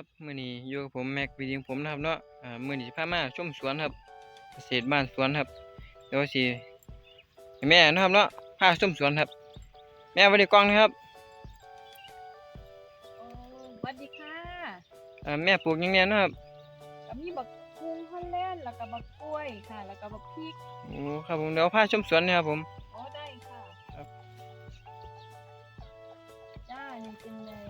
ครับมื้อนี้อยู่กับผมแม็กวิดีของผมนะครับเนาะอ่ามื้อนี้สิพามาชมสวนครับเกษตรบ้านสวนครับเดี๋ยวสิให้แม่นะครับเนาะพาชมสวนครับ แม่สวัสดีกล้องนะครับโอ้สวัสดีค่ะอ่าแม่ปลูกหยังแน่เนาะครับก็มีบักกุ้งฮอลแลนด์แล้วก็บักกล้วยค่ะ แล้วก็บักพริกโอ้ครับผมเดี๋ยวพาชมสวนนะครับผมโอ้ได้ค่ะครับจ้านี่เป็นในบั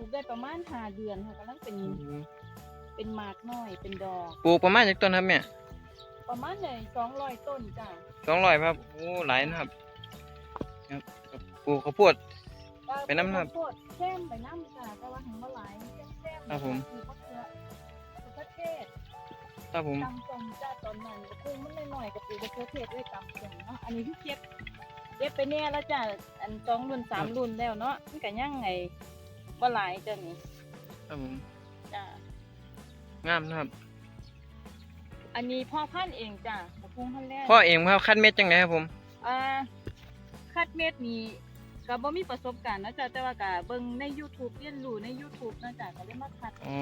ลูกได้ประมาณห้าเดือนค่ะกำลังเป็นเป็นหมากน้อยเป็นดอก ปลูกประมาณจักต้นครับแม่ประมาณในสองร้อยต้นจ้า200ครับโอ้หลายนะครับครับครับปลูกข้าวโพด ไปน้ำครับข้าวโพดแซมไปน้ำจ้าแต่ว่าหังบ่หลายแซมๆครับผมคือมะเขือมะเขือเทศ ครับผม ตำส้มจ้าตอนนั้นก็คือมันน้อยๆกับปูมะเขือเทศด้วยตำส้มเนาะอันนี้ที่เก็บเก็บไปแน่แล้วจ้าอันสองรุ่นสามรุ่นแล้วเนาะมันก็ยังไง บ่หลายจ้านี่ครับผมจ้างามนะครับ อันนี้พ่อพันธุ์เองจ้าบักพุงพันแรกพ่อเองครับคัดเม็ดจังไดครับผม อ่าคัดเม็ดนี่ก็บ่มีประสบการณ์นะจ้าแต่ว่าก็เบิ่งใน YouTube เรียนรู้ใน YouTube นะจ้าก็เลยมาคัดอ๋อ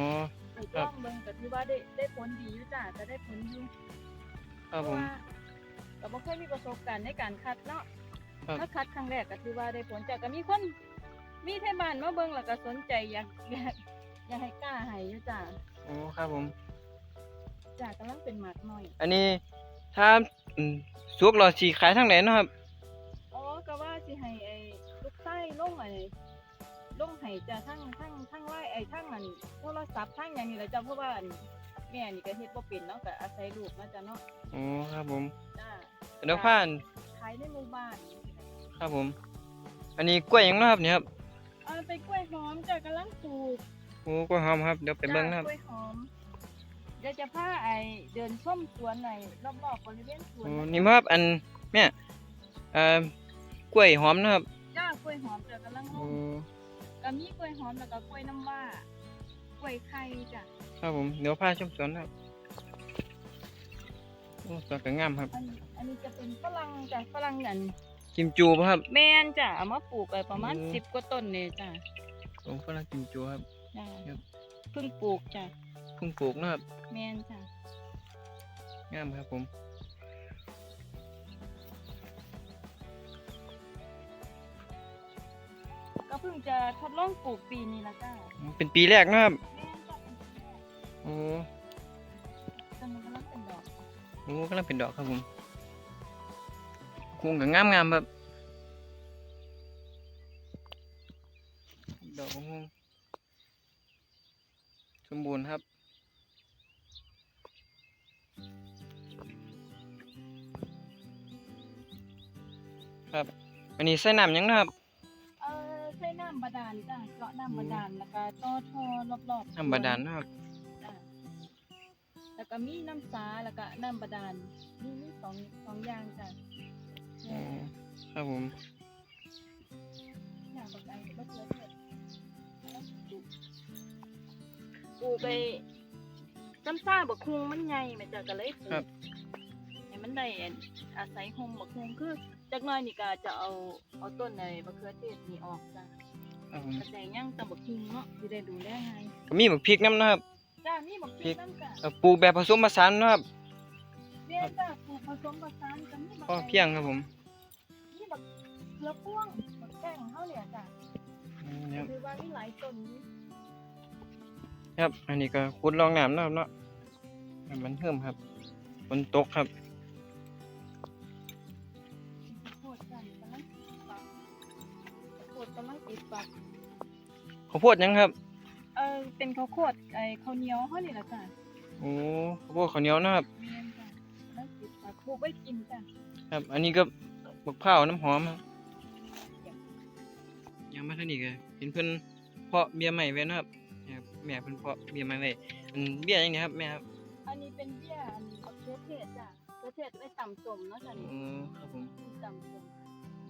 ไปลองเบิ่งก็ถือว่าได้ได้ผลดีอยู่จ้าจะได้ผลอยู่ ครับผม เพาะว่าก็บ่เคยมีประสบการณ์ในการคัดเนาะครับมาคัดครั้งแรกก็ถือว่าได้ผลจากก็มีคน มีไทบ้านมาเบิ่งแล้วก็สนใจอยากอยากอยากให้กล้าให้อยู่จ้าโอ้ครับผม จ้ากำลังเป็นหมากน้อย อันนี้ถ้าอืมสุกเราสิขายทางไหนเนาะครับ อ๋อก็ว่าสิให้ไอ้ลูกไส้ลงไอ้ลงให้จ้าทั้งทั้งทั้งไลน์ไอ้ทั้งอันโทรศัพท์ทั้งหยังนี่แหละจ้าเพราะว่าอันแม่นี่ก็เฮ็ดบ่เป็นเนาะก็อาศัยลูกนะจ้าเนาะโอ้ครับผมจ้าเดี๋ยวผ่านขายในหมู่บ้านครับผม อันนี้กล้วยหยังเนาะครับเนี่ยครับ เอาไปกล้วยหอมจ้ากำลังปลูกโอ้กล้วยหอมครับ เดี๋ยวไปเบิ่งนะครับจ้ากล้วยหอมเดี๋ยวจะพาไอ้เดินชมสวนในรอบๆบริเวณสวนโอ้นะนี่ครับอันเนี่ยเอ่อกล้วยหอมนะครับจ้ากล้วยหอมจ้ากำลังลโอ้งก็มีกล้วยหอมแล้วก็กล้วยน้ำว้ากล้วยไข่จ้ะครับผมเดี๋ยวพาชมสวนนะครับโอ้สวนก็งามครับ อันอันนี้จะเป็นฝรั่งจ้ะฝรั่งนั่น กิมจูป่ะครับ แมนจ้ะเอามาปลูกไปประมาณอืม สิบกว่าต้นเนี่ยจ้ะโอ้ฝรั่งกิมจูครับ จ้ะครับ เพิ่งปลูกจ้ะเพิ่งปลูกนะครับแมนจ้ะงามครับผมก็เพิ่งจะทดลองปลูกปีนี้ละจ้ะเป็นปีแรกนะครับแมนจ้ะเป็นปีแรกโอ้ตอนนี้กำลังเป็นดอกโหกำลังเป็นดอกครับผม คุงก็งามงามๆครับดอกคุงสมบูรณ์ครับครับอันนี้ใส่น้ำยังนะครับเออใช้น้ำบาดาลจ้ะเจาะน้ำบาดาลแล้วก็ต่อท่อรอบๆน้ำบาดาลนะครับแล้วก็มีน้ำสาแล้วก็น้ำบาดาลมีมีสองสองอย่างจ้ะ ครับผมอย่างบางอันก็เจอเถิดแล้วปลูกปลูกไปซ้ำซ่าบักคุงมันใหญ่แม่จ้ะก็เลยปลูครักบให้มันได้อันอาศัยโฮมบักคุงคือจักหน่อยนี่ก็จะเอาเอาต้นในมะเขือเทศนี่ออกจ้ะครับผมกระแตย่างตำบักคุงเนาะสิได้ดูแลให้ก็มีบักพริกน้ำนะครับจ้ามีบักพริกน้ำจ้ะเอ่อปลูกแบบผสมผสานนะครับเรียนจ้ะ ปลูกผสมผสานกันมีบักพอเพียงครับผมนี่บักเกลือพ่วงบักแป้งเขาเนี่ยจ้ะอืมครับคือว่ามีหลายต้นอยู่ครับ อันนี้ก็ขุดลองน้ำนะครับเนาะให้มันเพิ่มครับฝนตกครับข้าวโพดจ้ะกำลังติดฝักข้าวโพดกำลังติดฝักข้าวโพดหยังครับ เออเป็นข้าวโพดไอ้ข้าวเหนียวเขานี่แหละจ้ะโอ้ข้าวโพดข้าวเหนียวนะครับ ลูกไว้กินจ้ะครับ อันนี้ก็บักพร้าวน้ำหอมครับยังมาเท่านี้ก็เห็นเพิ่นเพาะเบี้ยใหม่ไว้นะครับเนี่ยครับแม่เพิ่นเพาะเบี้ยใหม่ไว้อันเบี้ยยังไงครับแม่ครับอันนี้เป็นเบี้ยอันนี้มะเขือเทศจ้ะมะเขือเทศไว้ต่ำส้มเนาะจ้ะโอ้นี่ครับผมต่ำส้ม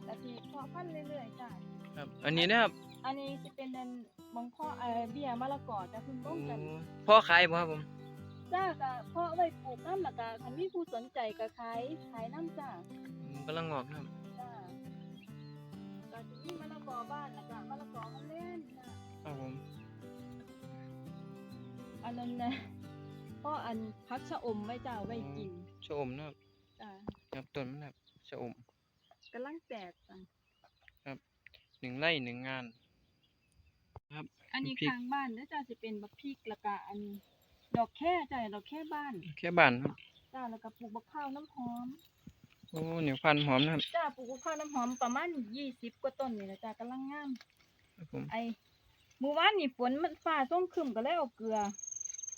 แต่ที่เพาะพันธุ์เรื่อยๆจ้ะครับ อันนี้นะครับอันนี้จะเป็นอันบางพ่อเอ่อเบี้ยมะละกอจะเพิ่งโอ้ต้มกันพ่อขายบ่ครับผม จ้าก็เพาะไว้ปลูกน้ำและกะคันมีผู้สนใจก็ขายขายน้ำจ้าอืมกำลังงอกนะครับจ้าก็จะมีมะละกอบ้านและกะมะละกอมันเล่นจ้าคครับผมอันนั้นนะพ่ออันพักชะอมไว้จ้าไว้กินชะอมนะครับจ้าครับต้นมันครับชะอมกำลังแตกจ้ะหนึ่งไร่หนึ่งงาน อันนี้พริกข้างบ้านเด้อจ้าสิเป็นบักพริกแล้วก็อัน ดอกแค่จ้าดอกแค่บ้านแค่บ้านครับจ้าแล้วก็ปลูกบักข้าวน้ำหอมโอ้เหนียวพันธุ์หอมนะครับ จ้าปลูกบักข้าวน้ำหอมประมาณยี่สิบกว่าต้นนี่แหละจ้ากำลังงามครับผมไอหมู่บ้านนี่ฝนมันฟ้าส่งครึมก็เลยเอาเกลือ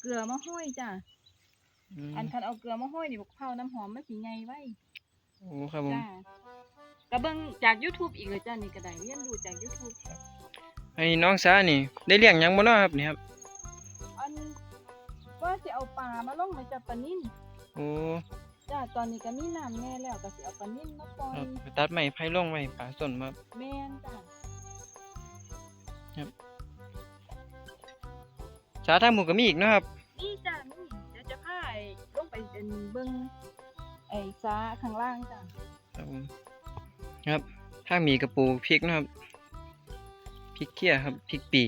เกลือมาห้อยจ้าอืมอันคันเอาเกลือมาห้อยนี่บักข้าวน้ำหอมมันสิใหญ่ไว้โอ้ครับผมจ้าก็เบิ่งจาก YouTube อีกเลยจ้านี่ก็ได้เรียนรู้จาก YouTube ไอ้น้องสานี่ ได้เลี้ยงหยังบ่เนาะครับนี่ครับอัน ว่าสิเอาปลามาลงมาจับปลานิ่นโอ้จ้าตอนนี้ก็มีน้ำแน่แล้วก็สิเอาปลานิ่นมาปล่อคยรับไปตัดไม้ไผ่ลงไว้ป่าต้นมา แม่นจ้าสาทางหมู่ก็มีอีกเนาะครับ นี่จ้านี่เดี๋ยวจะพาไอ้ลงไปเดินเบิ่งไอ้ซาข้างล่างจ้าครับผมครับถ้ามีกระปูพริกนะครับพริกเกี้ยครับพริกปี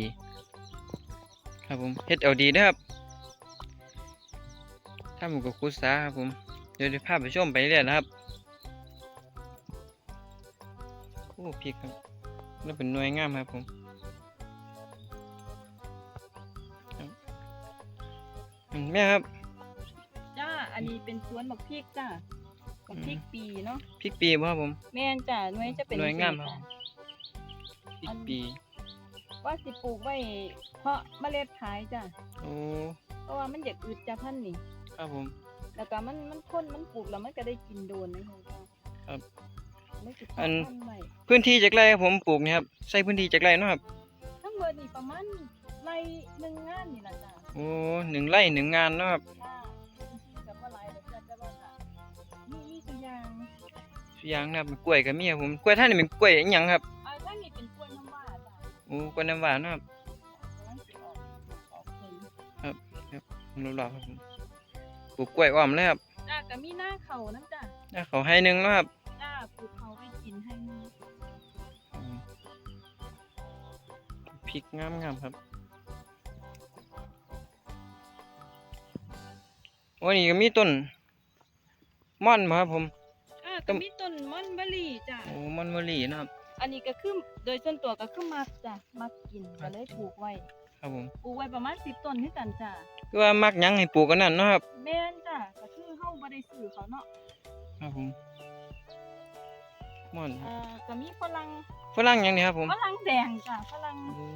ครับผมเฮ็ดเอาดีนะครับ ถ้าหมูกับคุดซาครับผม เดี๋ยวจะพาไปชมไปเรื่อยนะครับโอ้พริกครับแล้วเป็นหน่วยงามครับผมครับอืมแม่ครับจ้าอันนี้เป็นสวนบักพริกจ้าบักพริกปีเนาะพริกปีบ่ครับผม แม่นจ้าหน่วยจะเป็นหน่วยงามคจัรับงพริอักนปี ว่าสิปลูกไว้เพาะเมล็ดขายจ้าโอ้เพราะว่ามันอยากอึดจ้าพันธุ์นี่ ครับผม แล้วก็มันมันทนมันปลูกแล้วมันก็ได้กินโดนนะจ้าครับไม่สิอัน พันธุ์ไว้พื้นที่จากไรครับผมปลูกนี่ครับใส่พื้นที่จากไรเนาะครับทั้งหมดนี่ประมาณไรหนึ่งงานนี่ล่ะจ้าโอ้หนึ่งไร่หนึ่งงานเนาะครับจ้าพื้นที่กับว่าหลายแบบจ้าแต่ว่าจ้ามีมีตัวอย่างสุอยางนะครับกล้วยก็มีครับผมกล้วยท่านนี่เป็นกล้วยอิหยังครับอ่าถ้านี่เป็นกล้วยน้ำว้าจ้าโอ้กล้วยน้ำหวานเนาะครับกำลังสิออกออกผลรู้หรอครับผม ปลูกกล้วยอ้อมเลยครับจ้าก็มีหน้าเขาน้ำจ้าถ้าเขาให้หนึ่งเนาะครับจ้าปลูกเขาไปกินให้นี่อืมพริกงามงามๆครับโอ้นี่ก็มีต้นม่อนมาครับผมอ่าต้ก็นมีต้นมอนเบอรี่จ้าโอ้ม่อนมะลินะครับ อันนี้ก็คือโดยส่วนตัวก็คือมักจ้ะมักกินก็เลยปลูกไว้ ครับผม ปลูกไว้ประมาณ10ต้นคือกันจ้ะ คือว่ามักหยังให้ปลูกกันนั่นเนาะครับ แม่นจ้ะก็คือเฮาบ่ได้ซื้อเขาเนาะครับผมม่อนครัอ่าบก็มีฝรั่งฝรั่งหยังนี่ครับผมฝรั่งแดงจ้ะฝรั่งโอ้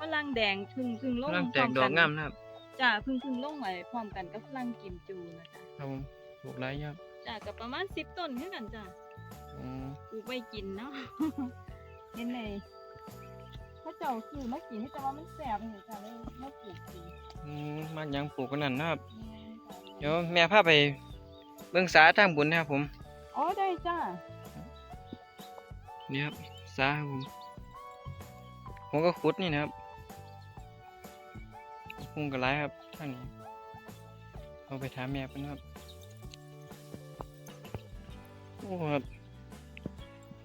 ฝรั่งแดงพึ่งพึ่งลงฝรั่งแตกดอกงามนะครับ จ้ะพึ่งพึ่งลงไว้พร้อมกันกับฝรั่งกิมจูนะจ้ะครับผมปลูกหลายครับจ้ะก็ประมาณ10ต้นคือกันจ้ะอืมปลูกไว้กินเนาะ เห็นเลย เขาเจ้าซื้อมากินให้แต่ว่ามันแซ่บนี่จ้ะเลยมาปลูกกินอืมมักหยังปลูกกันนั่นนะครับแม่นจ้ะเดี๋ยวแม่พาไปเบิ่งสาทางบุญนะครับผม อ๋อได้จ้ะนี่ครับสาครับผมผมก็ขุดนี่นะครับพุงกระไรครับทางนี้เอาไปถามแม่เพิ่นครับโอ้ครับ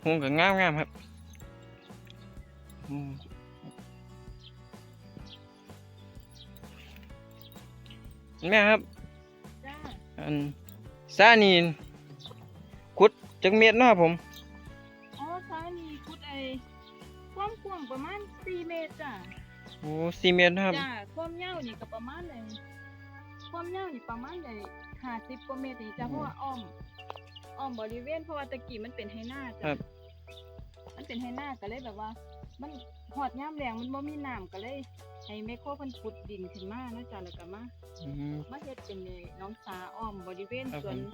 พุงก็งามงามๆครับ แม่ครับจ้าอันสานี่ขุดจักเม็ดเนาะครับผม อ๋อซ้ายนี่คุดไอ้ความกว้างประมาณ4เมตรจ้ะโอ้สี่เม็ดนะครับจ้ะความยาวนี่ก็ประมาณเลยความยาวนี่ประมาณเลย50กว่าเมตรนี่จ้ะอืมเพราะว่าอ้อมอ้อมบริเวณเพราะว่าตะกี้มันเป็นไหหน้าครัจ้ะบมันเป็นไหหน้าก็เลยแบบว่า มันหอดย่ามแรงมันบ่มีน้ำก็เลย ให้แมคโครเพิ่นขุดดินขึ้นมานะจ้ะแล้วก็มาอืม มาเฮ็ดเป็นไอ้หน้องสาอ้อมบริเวณครับสวนผม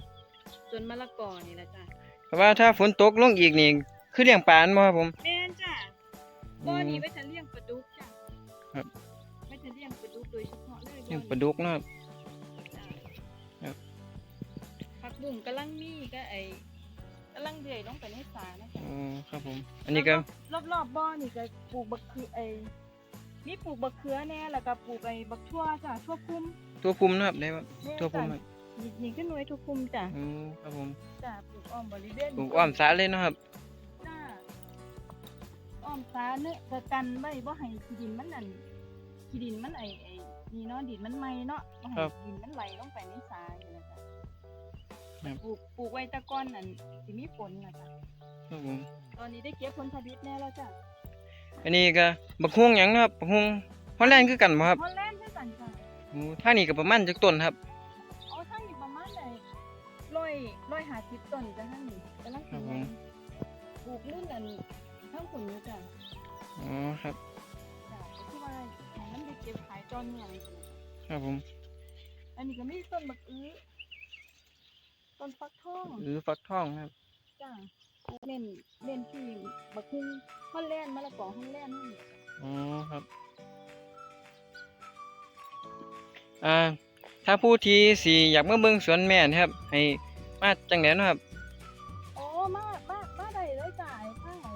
สวนมะละกอนี่ล่ะจ้ะเพราะว่าถ้าฝนตกลงอีกนี่คือเลี้ยงปลาบ่ครับผม แม่นจ้ะอืมบ่อนี้ไว้จะเลี้ยงปลาดุกจ้ะครับ ไว้จะเลี้ยงปลาดุกโดยเฉพาะเลยเลี้ยงบ่อปลานี้ดุกเนาะครับจ้ะครับ ผักบุ้งกำลังมีก็ไอ้กำ ลังเดือยลงไปในสานะจ๊ะโอ้ครับผม อันนี้ก็รอบๆรอบๆบ่อนี่ก็ปลูกบักเขือไอ้มีปลูกบักเขือแน่แล้วก็ปลูกไอ้บักทั่วจ้ะทั่วคุมตัวพุ่มนะครับได้ครับแน่ทั่วพุ่มจ้ะครับนี่นี่คือหน่วยทั่วคุมจ้ะโอ้ครับผมจ้ะปลูกอ้อมบริเวณปลูกอ้อมสาเลยเนาะครับ จ้ะอ้ออ้อมสาเนื้อะกันไว้บ่ให้ขี้ดินมันนั่นขี้ดินมันไอ้ไอ้นี่เนาะดินมันไหม้เนาะบ่ให้ดินมันไหลลงไปในสานี่นะจ๊ะปลูกปลูกไว้แตะก้อนนั่นสิมีฝนนะจ๊ะครับผมตอนนี้ได้เก็บผลผลิตแน่แล้วจ้ะอันนี้ก็บักฮวงหยังนะครับบักฮวงฮอลแลนด์คือกันบ่ครับฮอลแลนด์คือกันจ้ะโอ้ท่างนี้ก็ประมาณจักต้นครับเอาทั้งนี้ประมาณได้ร้อยร้อยห้าสิบต้นจ้ะทั้งนี้กำลังครัสิบผมปลูกรุ่นอันทั้งผลนี้จ้ะอ๋อครับจ้ะที่ว่าให้มันได้เก็บขายตอนเมืองครับผม อันนี้ก็มีต้นบักอื้อ ต้นฟักทองหรือฟักทองครับ จ้ะเน้นเน้นที่บักฮุ่งฮอลแลนด์มะละกอฮอลแลนด์นี่อ๋อครับอ่าถ้าผู้ที่สิอยากมาเบิ่งสวนแม่นะครับ ให้มาจังได๋นาะครับโอ้มามามาได้เลยจ้ะไอ้ทางไอ้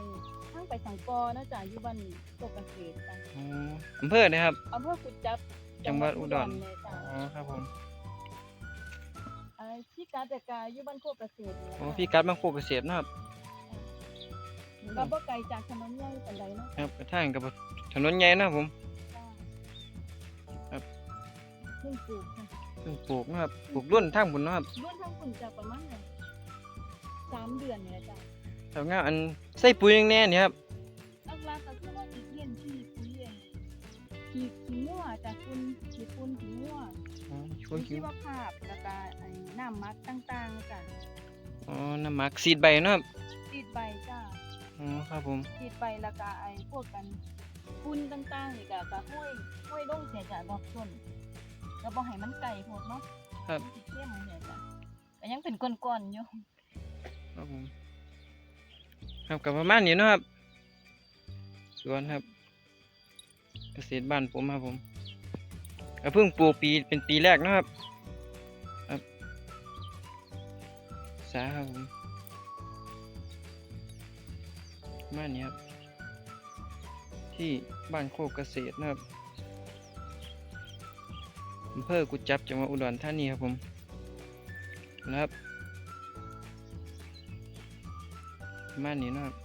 ทางไปสังกอนะจ้ะอยู่บ้านโกกเกษตรจ้ะอ๋ออำเภอนะครับอำเภอกุดจับจังหวัดอุดร เลยจ้ะอ๋อครับผม ไอ้ที่กาแต่กาอยู่บ้านโคกเกษตรเนี่ยโอ้พี่กัดบางโคกเกษตรเนาะครับก็บ่ไกลจากถนนใหญ่ปานใดเนาะครับไปทางกับถนนใหญ่เนาะครับผมจ้ะครับเพิ่งปลูกค่ะเพิ่งปลูกเนาะครับปลูกรุ่นทางบุญเนาะครับรุ่นทางคุณจะประมาณไหนสามเดือนเนี่ยจ้ะแต่งานอันใส่ปุ๋ยยังแน่นี่ครับหลักๆก็คือว่าอีกเรียนที่ปุ๋ยเองขี้ขี้งัวจ้ะคุณขี้ฝุ่นขี้งัว อ๋อช่คุวยณกิชีนวภาพแล้วก็ไอ้น้ำหมักต่างๆจ้ะอ๋อน้ำหมักสีดใบเนาะครับติดใบจ้ะอ๋อครับผมติดใบแล้วก็ไอ้พวกกันฝุ่นต่างๆนี่ก็ก็ห้อยห้อยลงเสียจ้ะดอกต้นแล้วบ่ให้มันไก่โพดเนาะครับมันสิเข้มเนี่ยจ้ะก็ยังเป็นก้อนๆอยู่ครับผมครับกับประมาณนี้เนาะครับสวนครับ เกษตรบ้านผมครับผมก็ เพิ่งปลูกปีเป็นปีแรกนะครับครับสาครับผมประมาณนี้ครับ ที่บ้านโคกเกษตรนะครับอำเภอกุจับจังหวัดอุดรธานีครับผมนะครับประมาณนี้นะครับ